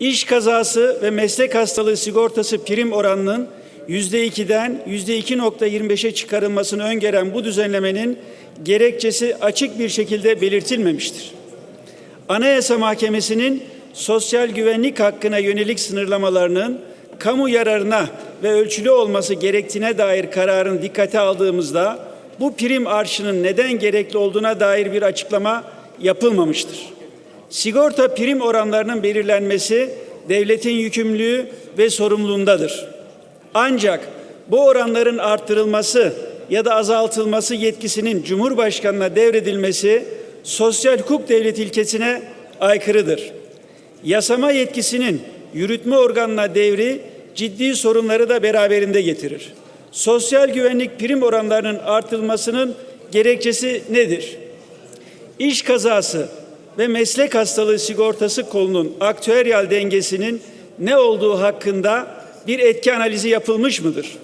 İş kazası ve meslek hastalığı sigortası prim oranının %2'den %2.25'e çıkarılmasını öngören bu düzenlemenin gerekçesi açık bir şekilde belirtilmemiştir. Anayasa Mahkemesi'nin sosyal güvenlik hakkına yönelik sınırlamalarının kamu yararına ve ölçülü olması gerektiğine dair kararın dikkate aldığımızda bu prim arşının neden gerekli olduğuna dair bir açıklama yapılmamıştır. Sigorta prim oranlarının belirlenmesi devletin yükümlülüğü ve sorumluluğundadır. Ancak bu oranların artırılması ya da azaltılması yetkisinin Cumhurbaşkanına devredilmesi sosyal hukuk devleti ilkesine aykırıdır. Yasama yetkisinin yürütme organına devri ciddi sorunları da beraberinde getirir. Sosyal güvenlik prim oranlarının artırılmasının gerekçesi nedir? İş kazası ve meslek hastalığı sigortası kolunun aktüeryal dengesinin ne olduğu hakkında bir etki analizi yapılmış mıdır?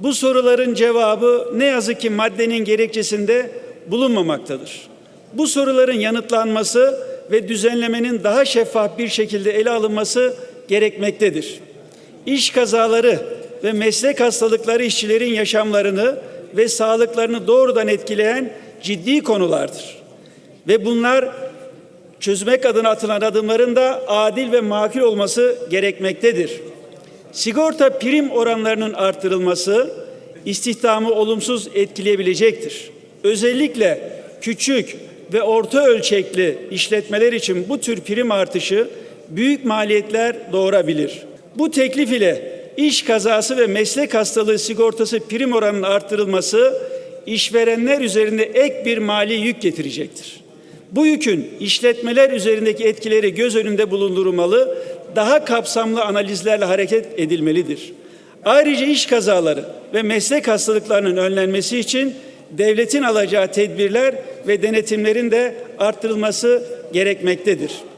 Bu soruların cevabı ne yazık ki maddenin gerekçesinde bulunmamaktadır. Bu soruların yanıtlanması ve düzenlemenin daha şeffaf bir şekilde ele alınması gerekmektedir. İş kazaları ve meslek hastalıkları işçilerin yaşamlarını ve sağlıklarını doğrudan etkileyen ciddi konulardır. Ve bunlar çözmek adına atılan adımların da adil ve makul olması gerekmektedir. Sigorta prim oranlarının artırılması istihdamı olumsuz etkileyebilecektir. Özellikle küçük ve orta ölçekli işletmeler için bu tür prim artışı büyük maliyetler doğurabilir. Bu teklif ile iş kazası ve meslek hastalığı sigortası prim oranının artırılması işverenler üzerinde ek bir mali yük getirecektir. Bu yükün işletmeler üzerindeki etkileri göz önünde bulundurulmalı, daha kapsamlı analizlerle hareket edilmelidir. Ayrıca iş kazaları ve meslek hastalıklarının önlenmesi için devletin alacağı tedbirler ve denetimlerin de arttırılması gerekmektedir.